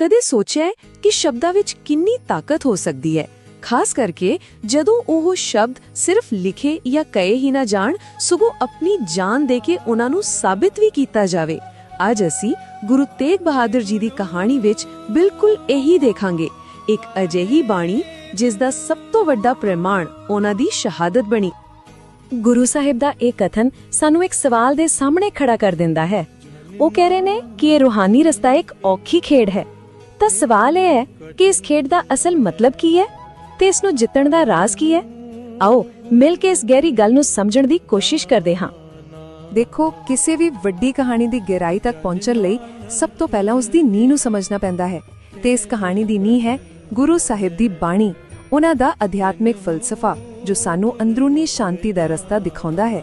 ਕਦੇ ਸੋਚਿਆ ਹੈ ਕਿ ਸ਼ਬਦਾਂ ਵਿੱਚ ਕਿੰਨੀ ਤਾਕਤ ਹੋ ਸਕਦੀ ਹੈ? ਖਾਸ ਕਰਕੇ ਜਦੋਂ ਉਹ ਸ਼ਬਦ ਸਿਰਫ ਲਿਖੇ ਜਾਂ ਕਹੇ ਹੀ ਨਾ ਜਾਣ, ਸਗੋਂ ਆਪਣੀ ਜਾਨ ਦੇ ਕੇ ਉਹਨਾਂ ਨੂੰ ਸਾਬਿਤ ਵੀ ਕੀਤਾ ਜਾਵੇ। ਅੱਜ ਅਸੀਂ ਗੁਰੂ ਤੇਗ ਬਹਾਦਰ ਜੀ ਦੀ ਕਹਾਣੀ ਵਿੱਚ ਬਿਲਕੁਲ ਇਹੀ ਦੇਖਾਂਗੇ। ਇੱਕ ਅਜਿਹੀ ਬਾਣੀ ਜਿਸ ਦਾ ਸਭ ਤੋਂ ਵੱਡਾ ਪ੍ਰਮਾਣ ਉਹਨਾਂ ਦੀ ਸ਼ਹਾਦਤ ਬਣੀ। ਗੁਰੂ ਸਾਹਿਬ ਦਾ ਇਹ ਕਥਨ ਸਾਨੂੰ ਇੱਕ ਸਵਾਲ ਦੇ ਸਾਹਮਣੇ ਖੜਾ ਕਰ ਦਿੰਦਾ ਹੈ। ਉਹ ਕਹਿ ਰਹੇ ਨੇ ਕਿ ਇਹ ਰੂਹਾਨੀ ਰਸਤਾ ਇੱਕ ਔਖੀ ਖੇਡ ਹੈ। ਤਾਂ ਸਵਾਲ ਇਹ ਹੈ ਕਿ ਇਸ ਖੇਡ ਦਾ ਅਸਲ ਮਤਲਬ ਕੀ ਹੈ ਤੇ ਇਸ ਨੂੰ ਜਿੱਤਣ ਦਾ ਰਾਜ਼ ਕੀ ਹੈ? ਆਓ, ਮਿਲ ਕੇ ਇਸ ਗਹਿਰੀ ਗੱਲ ਨੂੰ ਸਮਝਣ ਦੀ ਕੋਸ਼ਿਸ਼ ਕਰਦੇ ਹਾਂ। ਦੇਖੋ, ਕਿਸੇ ਵੀ ਵੱਡੀ ਕਹਾਣੀ ਦੀ ਗਹਿਰਾਈ ਤੱਕ ਪਹੁੰਚਣ ਲਈ ਸਭ ਤੋਂ ਪਹਿਲਾਂ ਉਸ ਦੀ ਨੀਂਹ ਨੂੰ ਸਮਝਣਾ ਪੈਂਦਾ ਹੈ ਤੇ ਇਸ ਕਹਾਣੀ ਦੀ ਨੀਂਹ ਹੈ ਗੁਰੂ ਸਾਹਿਬ ਦੀ ਬਾਣੀ, ਉਹਨਾਂ ਦਾ ਅਧਿਆਤਮਿਕ ਫਲਸਫਾ, ਜੋ ਸਾਨੂੰ ਅੰਦਰੂਨੀ ਸ਼ਾਂਤੀ ਦਾ ਰਸਤਾ ਦਿਖਾਉਂਦਾ ਹੈ।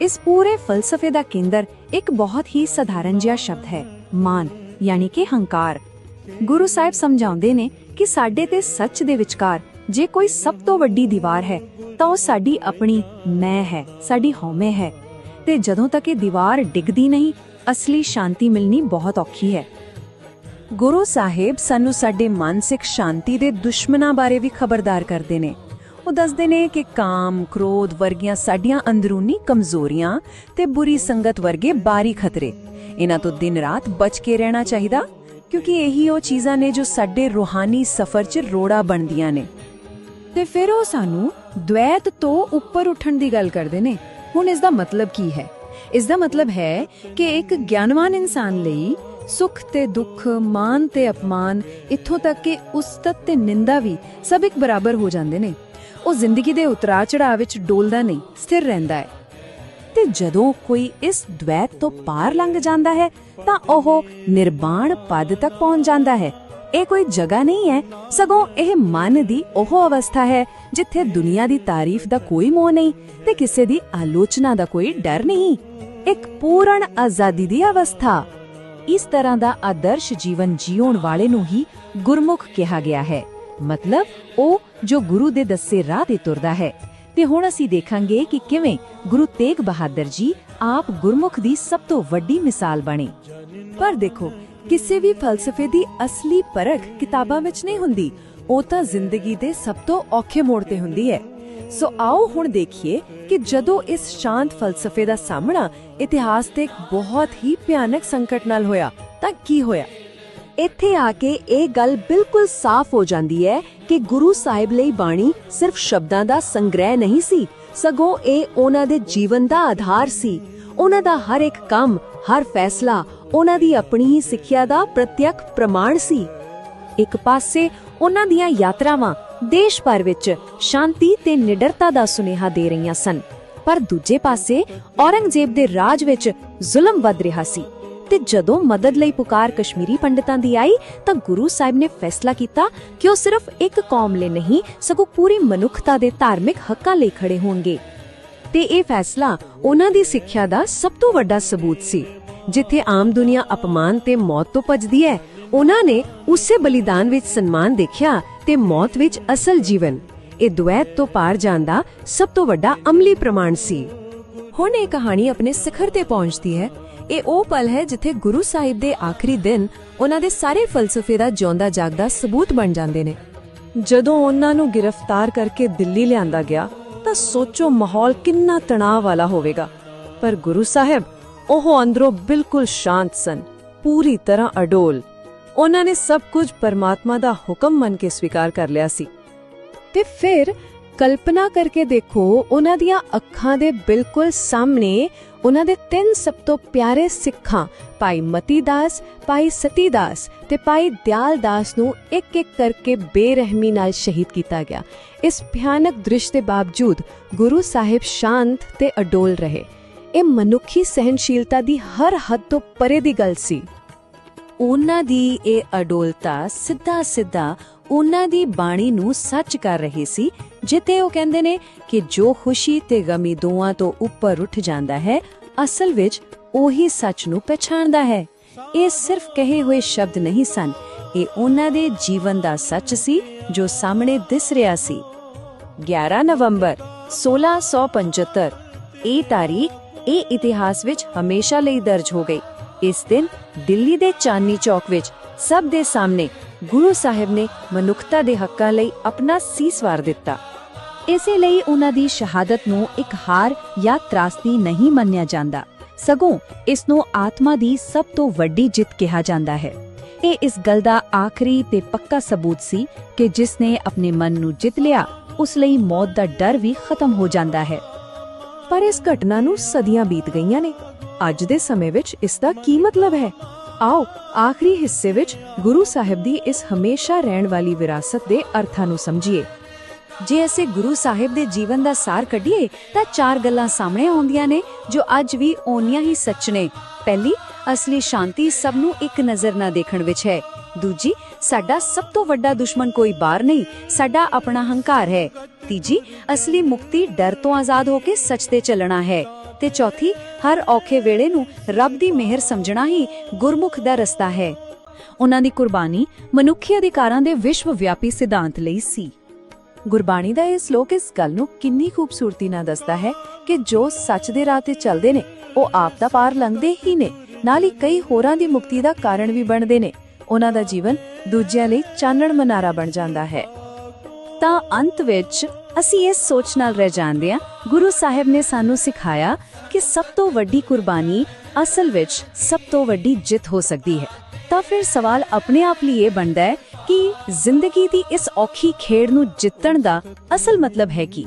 ਇਸ ਪੂਰੇ ਫਲਸਫੇ ਦਾ ਕੇਂਦਰ ਇੱਕ ਬਹੁਤ ਹੀ ਸਧਾਰਨ ਜਿਹਾ ਸ਼ਬਦ ਹੈ, ਮਾਨ, ਯਾਨੀ ਕਿ ਹੰਕਾਰ। ਗੁਰੂ ਸਾਹਿਬ ਸਮਝਾਉਂਦੇ ਨੇ ਕਿ ਸਾਡੇ ਤੇ ਸੱਚ ਦੇ ਵਿਚਕਾਰ ਜੇ ਕੋਈ ਸਭ ਤੋਂ ਵੱਡੀ ਦੀਵਾਰ ਹੈ ਤਾਂ ਉਹ ਸਾਡੀ ਆਪਣੀ ਮੈਂ ਹੈ ਸਾਡੀ ਹਉਮੈ ਹੈ। ਤੇ ਜਦੋਂ ਤੱਕ ਇਹ ਦੀਵਾਰ ਡਿੱਗਦੀ ਨਹੀਂ ਅਸਲੀ ਸ਼ਾਂਤੀ ਮਿਲਣੀ ਬਹੁਤ ਔਖੀ ਹੈ। ਗੁਰੂ ਸਾਹਿਬ ਸਾਨੂੰ ਸਾਡੇ ਮਾਨਸਿਕ ਸ਼ਾਂਤੀ ਦੇ ਦੁਸ਼ਮਣਾਂ ਬਾਰੇ ਵੀ ਖਬਰਦਾਰ ਕਰਦੇ ਨੇ। ਉਹ ਦੱਸਦੇ ਨੇ ਕਿ ਕਾਮ, ਕ੍ਰੋਧ ਵਰਗੀਆਂ ਸਾਡੀਆਂ ਅੰਦਰੂਨੀ ਕਮਜ਼ੋਰੀਆਂ ਤੇ ਬੁਰੀ ਸੰਗਤ ਵਰਗੇ ਬਾਰੀ ਖਤਰੇ। ਇਹਨਾਂ ਤੋਂ ਦਿਨ ਰਾਤ ਬਚ ਕੇ ਰਹਿਣਾ ਚਾਹੀਦਾ ਕਿਉਂਕਿ ਇਹੀ ਉਹ ਚੀਜ਼ਾਂ ਨੇ ਜੋ ਸਾਡੇ ਰੂਹਾਨੀ ਸਫ਼ਰ 'ਚ ਰੋੜਾ ਬਣਦੀਆਂ ਨੇ। ਤੇ ਫਿਰ ਉਹ ਸਾਨੂੰ ਦ્વੈਤ ਤੋਂ ਉੱਪਰ ਉੱਠਣ ਦੀ ਗੱਲ ਕਰਦੇ ਨੇ। ਹੁਣ ਇਸ ਦਾ ਮਤਲਬ ਕੀ ਹੈ? ਇਸ ਦਾ ਮਤਲਬ ਹੈ ਕਿ ਇੱਕ ਗਿਆਨਵਾਨ ਇਨਸਾਨ ਲਈ ਸੁੱਖ ਤੇ ਦੁੱਖ, ਮਾਨ ਤੇ ਅਪਮਾਨ, ਇੱਥੋਂ ਤੱਕ ਕਿ ਉਸਤਤ ਤੇ ਨਿੰਦਾ ਵੀ ਸਭ ਇੱਕ ਬਰਾਬਰ ਹੋ ਜਾਂਦੇ ਨੇ। ਉਹ ਜ਼ਿੰਦਗੀ ਦੇ ਉਤਰਾ ਚੜਾਅ ਵਿੱਚ ਡੋਲਦਾ ਨਹੀਂ, ਸਥਿਰ ਰਹਿੰਦਾ ਹੈ। ਤੇ ਜਦੋਂ ਕੋਈ ਇਸ ਦ્વੈਤ ਤੋਂ ਪਾਰ ਲੰਘ ਜਾਂਦਾ ਹੈ, ਤਾਂ ਉਹ ਨਿਰਵਾਣ ਪਦ ਤੱਕ ਪਹੁੰਚ ਜਾਂਦਾ ਹੈ। ਇਹ ਕੋਈ ਜਗ੍ਹਾ ਨਹੀਂ ਹੈ। ਸਗੋਂ ਇਹ ਮਨ ਦੀ ਉਹ ਅਵਸਥਾ ਹੈ, ਜਿੱਥੇ ਦੁਨੀਆ ਦੀ ਤਾਰੀਫ ਦਾ ਕੋਈ ਮੋਹ ਨਹੀਂ ਤੇ ਕਿਸੇ ਦੀ ਆਲੋਚਨਾ ਦਾ ਕੋਈ ਡਰ ਨਹੀਂ। ਇੱਕ ਪੂਰਨ ਆਜ਼ਾਦੀ ਦੀ ਅਵਸਥਾ। ਇਸ ਤਰ੍ਹਾਂ ਦਾ ਆਦਰਸ਼ ਜੀਵਨ ਜੀਉਣ ਵਾਲੇ ਨੂੰ ਹੀ ਗੁਰਮੁਖ ਕਿਹਾ ਗਿਆ ਹੈ। ਮਤਲਬ ਉਹ ਜੋ ਗੁਰੂ ਦੇ ਦੱਸੇ ਰਾਹ ਤੇ ਤੁਰਦਾ ਹੈ। ਤੇ ਹੁਣ ਅਸੀਂ ਦੇਖਾਂਗੇ ਕਿ ਕਿਵੇਂ ਗੁਰੂ ਤੇਗ ਬਹਾਦਰ ਜੀ ਆਪ ਗੁਰਮੁਖ ਦੀ ਸਭ ਤੋਂ ਵੱਡੀ ਮਿਸਾਲ ਬਣੇ। ਪਰ ਦੇਖੋ, ਕਿਸੇ ਵੀ ਫਲਸਫੇ ਦੀ ਅਸਲੀ ਪਰਖ ਕਿਤਾਬਾਂ ਵਿੱਚ ਨਹੀਂ ਹੁੰਦੀ। ਉਹ ਤਾਂ ਜ਼ਿੰਦਗੀ ਦੇ ਸਭ ਤੋਂ ਔਖੇ ਮੋੜ ਤੇ ਹੁੰਦੀ ਹੈ। ਸੋ ਆਓ ਹੁਣ ਦੇਖੀਏ ਕਿ ਜਦੋਂ ਇਸ ਸ਼ਾਂਤ ਫਲਸਫੇ ਦਾ ਸਾਹਮਣਾ ਇਤਿਹਾਸ ਦੇ ਇੱਕ ਬਹੁਤ ਹੀ ਭਿਆਨਕ ਸੰਕਟ ਨਾਲ ਹੋਇਆ, ਤਾਂ ਕੀ ਹੋਇਆ? ਇੱਥੇ ਆ ਕੇ ਇਹ ਗੱਲ ਬਿਲਕੁਲ ਸਾਫ਼ ਹੋ ਜਾਂਦੀ ਹੈ ਕਿ ਗੁਰੂ ਸਾਹਿਬ ਲਈ ਬਾਣੀ ਸਿਰਫ ਸ਼ਬਦਾਂ ਦਾ ਸੰਗ੍ਰਹਿ ਨਹੀਂ ਸੀ। ਸਗੋਂ ਇਹ ਉਹਨਾਂ ਦੇ ਜੀਵਨ ਦਾ ਆਧਾਰ ਸੀ। ਉਹਨਾਂ ਦਾ ਹਰ ਇੱਕ ਕੰਮ, ਹਰ ਫੈਸਲਾ ਉਹਨਾਂ ਦੀ ਆਪਣੀ ਹੀ ਸਿੱਖਿਆ ਦਾ ਪ੍ਰਤੱਖ ਪ੍ਰਮਾਣ ਸੀ। ਇੱਕ ਪਾਸੇ ਉਹਨਾਂ ਦੀਆਂ ਯਾਤਰਾਵਾਂ ਦੇਸ਼ ਭਰ ਵਿੱਚ ਸ਼ਾਂਤੀ ਤੇ ਨਿਡਰਤਾ ਦਾ ਸੁਨੇਹਾ ਦੇ ਰਹੀਆਂ ਸਨ। ਪਰ ਦੂਜੇ ਪਾਸੇ ਔਰੰਗਜ਼ੇਬ ਦੇ ਰਾਜ ਵਿੱਚ ਜ਼ੁਲਮ ਵੱਧ ਰਿਹਾ ਸੀ। ਤੇ ਜਦੋਂ ਮਦਦ ਲਈ ਪੁਕਾਰ ਕਸ਼ਮੀਰੀ ਪੰਡਤਾਂ ਦੀ ਆਈ, ਤਾਂ ਗੁਰੂ ਸਾਹਿਬ ਨੇ ਫੈਸਲਾ ਕੀਤਾ ਕਿ ਉਹ ਸਿਰਫ ਇੱਕ ਕੌਮ ਲਈ ਨਹੀਂ, ਸਗੋਂ ਪੂਰੀ ਮਨੁੱਖਤਾ ਦੇ ਧਾਰਮਿਕ ਹੱਕਾਂ ਲਈ ਖੜੇ ਹੋਣਗੇ। ਤੇ ਇਹ ਫੈਸਲਾ ਉਹਨਾਂ ਦੀ ਸਿੱਖਿਆ ਦਾ ਸਭ ਤੋਂ ਵੱਡਾ ਸਬੂਤ ਸੀ। ਜਿੱਥੇ ਆਮ ਦੁਨੀਆ ਅਪਮਾਨ ਤੇ ਮੌਤ ਤੋਂ ਭੱਜਦੀ ਹੈ, ਉਹਨਾਂ ਨੇ ਉਸੇ ਬਲੀਦਾਨ ਵਿੱਚ ਸਨਮਾਨ ਦੇਖਿਆ ਤੇ ਮੌਤ ਵਿੱਚ ਅਸਲ ਜੀਵਨ, ਇਹ ਦੁਐਤ ਤੋਂ ਪਾਰ ਜਾਣ ਦਾ ਸਭ ਤੋਂ ਵੱਡਾ ਅਮਲੀ ਪ੍ਰਮਾਣ ਸੀ। ਹੁਣ ਇਹ ਕਹਾਣੀ ਆਪਣੇ ਸਿਖਰ ਤੇ ਪਹੁੰਚਦੀ ਹੈ। ਇਹ ਉਹ ਪਲ ਹੈ ਜਿੱਥੇ ਗੁਰੂ ਸਾਹਿਬ ਦੇ ਆਖਰੀ ਦਿਨ ਉਹਨਾਂ ਦੇ ਸਾਰੇ ਫਲਸਫੇ ਦਾ ਜਿਉਂਦਾ ਜਾਗਦਾ ਸਬੂਤ ਬਣ ਜਾਂਦੇ ਨੇ। ਜਦੋਂ ਉਹਨਾਂ ਨੂੰ ਗ੍ਰਿਫਤਾਰ ਕਰਕੇ ਦਿੱਲੀ ਲਿਆਂਦਾ ਗਿਆ, ਤਾਂ ਸੋਚੋ ਮਾਹੌਲ ਕਿੰਨਾ ਤਣਾਅ ਵਾਲਾ ਹੋਵੇਗਾ। ਪਰ ਗੁਰੂ ਸਾਹਿਬ, ਉਹ ਅੰਦਰੋਂ ਬਿਲਕੁਲ ਸ਼ਾਂਤ ਸਨ, ਪੂਰੀ ਤਰ੍ਹਾਂ ਅਡੋਲ। ਉਹਨਾਂ ਨੇ ਸਭ ਕੁਝ ਪਰਮਾਤਮਾ ਦਾ ਹੁਕਮ ਮੰਨ ਕੇ ਸਵੀਕਾਰ ਕਰ ਲਿਆ ਸੀ। ਤੇ ਫਿਰ ਕਲਪਨਾ ਕਰਕੇ ਦੇਖੋ, ਉਹਨਾਂ ਦੀਆਂ ਅੱਖਾਂ ਦੇ ਬਿਲਕੁਲ ਸਾਹਮਣੇ ਉਹਨਾਂ ਦੇ ਤਿੰਨ ਸਭ ਤੋਂ ਪਿਆਰੇ ਸਿੱਖਾਂ, ਭਾਈ ਮਤੀ ਭਾਈ ਸਤੀ ਤੇ ਭਾਈ ਦਿਆਲ ਨੂੰ ਇੱਕ ਇੱਕ ਕਰਕੇ ਬੇਰਹਿਮੀ ਨਾਲ ਸ਼ਹੀਦ ਕੀਤਾ ਗਿਆ। ਇਸ ਭਿਆਨਕ ਦ੍ਰਿਸ਼ ਦੇ ਬਾਵਜੂਦ ਗੁਰੂ ਸਾਹਿਬ ਸ਼ਾਂਤ ਤੇ ਅਡੋਲ ਰਹੇ। ਇਹ ਮਨੁੱਖੀ ਸਹਿਨਸ਼ੀਲਤਾ ਦੀ ਹਰ ਹੱਦ ਤੋਂ ਪਰੇ ਦੀ ਗੱਲ ਸੀ। ਉਹਨਾਂ ਦੀ ਇਹ ਅਡੋਲਤਾ ਸਿੱਧਾ ਸਿੱਧਾ ਉਹਨਾਂ ਦੀ ਬਾਣੀ ਨੂੰ ਸੱਚ ਕਰ ਰਹੀ ਸੀ ਜਿੱਤੇ ਉਹ ਕਹਿੰਦੇ ਨੇ ਕਿ ਜੋ ਖੁਸ਼ੀ ਤੇ ਗਮੀ ਦੋਵਾਂ ਤੋਂ ਉੱਪਰ ਉੱਠ ਜਾਂਦਾ ਹੈ, ਅਸਲ ਵਿੱਚ ਉਹੀ ਸੱਚ ਨੂੰ ਪਛਾਣਦਾ ਹੈ। ਇਹ ਸਿਰਫ ਕਹੇ ਹੋਏ ਸ਼ਬਦ ਨਹੀਂ ਸਨ। ਇਹ ਉਹਨਾਂ ਦੇ ਜੀਵਨ ਦਾ ਸੱਚ ਸੀ ਜੋ ਸਾਹਮਣੇ ਦਿਸ ਰਿਹਾ ਸੀ। 11 ਨਵੰਬਰ 1675 ਇਹ ਤਾਰੀਖ, ਇਹ ਇਤਿਹਾਸ ਵਿੱਚ ਹਮੇਸ਼ਾ ਲਈ ਦਰਜ ਹੋ ਗਈ। ਇਸ ਦਿਨ ਦਿੱਲੀ ਦੇ ਚਾਂਦਨੀ ਚੌਕ ਵਿੱਚ ਸਭ ਦੇ ਸਾਹਮਣੇ ਗੁਰੂ ਸਾਹਿਬ ਨੇ ਮਨੁੱਖਤਾ ਦੇ ਹੱਕਾਂ ਲਈ ਆਪਣਾ ਸੀਸ ਵਾਰ ਦਿੱਤਾ। ਇਸੇ ਲਈ ਉਹਨਾਂ ਦੀ ਸ਼ਹਾਦਤ ਨੂੰ ਇੱਕ ਹਾਰ ਜਾਂ ਤਰਾਸਦੀ ਨਹੀਂ ਮੰਨਿਆ ਜਾਂਦਾ। ਸਗੋਂ ਇਸ ਨੂੰ ਆਤਮਾ ਦੀ ਸਭ ਤੋਂ ਵੱਡੀ ਜਿੱਤ ਕਿਹਾ ਜਾਂਦਾ ਹੈ। ਇਹ ਇਸ ਗੱਲ ਦਾ ਆਖਰੀ ਤੇ ਪੱਕਾ ਸਬੂਤ ਸੀ ਕਿ ਜਿਸ ਨੇ ਆਪਣੇ ਮਨ ਨੂੰ ਜਿੱਤ ਲਿਆ, ਉਸ ਲਈ ਮੌਤ ਦਾ ਡਰ ਵੀ ਖਤਮ ਹੋ ਜਾਂਦਾ ਹੈ। ਪਰ ਇਸ ਘਟਨਾ ਨੂੰ ਸਦੀਆਂ ਬੀਤ ਗਈਆਂ ਨੇ। ਅੱਜ ਦੇ ਸਮੇਂ ਵਿੱਚ ਇਸ ਦਾ ਕੀ ਮਤਲਬ ਹੈ? ਆਓ, ਆਖਰੀ ਹਿੱਸੇ ਵਿੱਚ ਗੁਰੂ ਸਾਹਿਬ ਦੀ ਇਸ ਹਮੇਸ਼ਾ ਰਹਿਣ ਵਾਲੀ ਵਿਰਾਸਤ ਦੇ ਅਰਥਾਂ ਨੂੰ ਸਮਝੀਏ। ਜੇ ਅਸੀਂ ਗੁਰੂ ਸਾਹਿਬ ਦੇ ਜੀਵਨ ਦਾ ਸਾਰ ਕੱਢੀਏ, ਤਾਂ ਚਾਰ ਗੱਲਾਂ ਸਾਹਮਣੇ ਆਉਂਦੀਆਂ ਨੇ, ਜੋ ਅੱਜ ਵੀ ਓਨੀਆਂ ਹੀ ਸੱਚ ਨੇ। ਪਹਿਲੀ, ਅਸਲੀ ਸ਼ਾਂਤੀ ਸਭ ਨੂੰ ਇੱਕ ਨਜ਼ਰ ਨਾਲ ਦੇਖਣ ਵਿੱਚ ਹੈ। ਦੂਜੀ, ਸਾਡਾ ਸਭ ਤੋਂ ਵੱਡਾ ਦੁਸ਼ਮਣ ਕੋਈ ਬਾਹਰ ਨਹੀਂ, ਸਾਡਾ ਆਪਣਾ ਹੰਕਾਰ ਹੈ। ਤੀਜੀ, ਅਸਲੀ ਮੁਕਤੀ ਡਰ ਤੋਂ ਆਜ਼ਾਦ ਹੋ ਕੇ ਸੱਚ ਤੇ ਚੱਲਣਾ ਹੈ। ਤੇ ਚੌਥੀ, ਹਰ ਔਖੇ ਵੇਲੇ ਨੂੰ ਰੱਬ ਦੀ ਮਿਹਰ ਸਮਝਣਾ ਹੀ ਗੁਰਮੁਖ ਦਾ ਰਸਤਾ ਹੈ। ਉਹਨਾਂ ਦੀ ਕੁਰਬਾਨੀ ਮਨੁੱਖੀ ਅਧਿਕਾਰਾਂ ਦੇ ਵਿਸ਼ਵ ਵਿਆਪੀ ਸਿਧਾਂਤ ਲਈ ਸੀ। ਗੁਰਬਾਣੀ ਦਾ ਇਹ ਸ਼ਲੋਕ ਇਸ ਗੱਲ ਨੂੰ ਕਿੰਨੀ ਖੂਬਸੂਰਤੀ ਨਾਲ ਦੱਸਦਾ ਹੈ ਕਿ ਜੋ ਸੱਚ ਦੇ ਰਾਹ ਤੇ ਚੱਲਦੇ ਨੇ, ਉਹ ਆਪ ਦਾ ਪਾਰ ਲੰਘਦੇ ਹੀ ਨੇ। ਨਾਲ ਹੀ ਕਈ ਹੋਰਾਂ ਦੀ ਮੁਕਤੀ ਦਾ ਕਾਰਨ ਵੀ ਬਣਦੇ ਨੇ। ਉਹਨਾਂ ਦਾ ਜੀਵਨ ਦੂਜਿਆਂ ਲਈ ਚਾਨਣ ਮਨਾਰਾ ਬਣ ਜਾਂਦਾ ਹੈ। ਤਾਂ ਅੰਤ ਵਿੱਚ ਅਸੀਂ ਇਸ ਸੋਚ ਨਾਲ ਰਹਿ ਜਾਂਦੇ ਹਾਂ। ਗੁਰੂ ਸਾਹਿਬ ਨੇ ਸਾਨੂੰ ਸਿਖਾਇਆ ਕਿ ਸਭ ਤੋਂ ਵੱਡੀ ਕੁਰਬਾਨੀ ਅਸਲ ਵਿੱਚ ਸਭ ਤੋਂ ਵੱਡੀ ਜਿੱਤ ਹੋ ਸਕਦੀ ਹੈ। ਤਾਂ ਫਿਰ ਸਵਾਲ ਆਪਣੇ ਆਪ ਲਈ ਇਹ ਬਣਦਾ ਹੈ ਕਿ ਜ਼ਿੰਦਗੀ ਦੀ ਇਸ ਔਖੀ ਖੇਡ ਨੂੰ ਜਿੱਤਣ ਦਾ ਅਸਲ ਮਤਲਬ ਹੈ ਕੀ?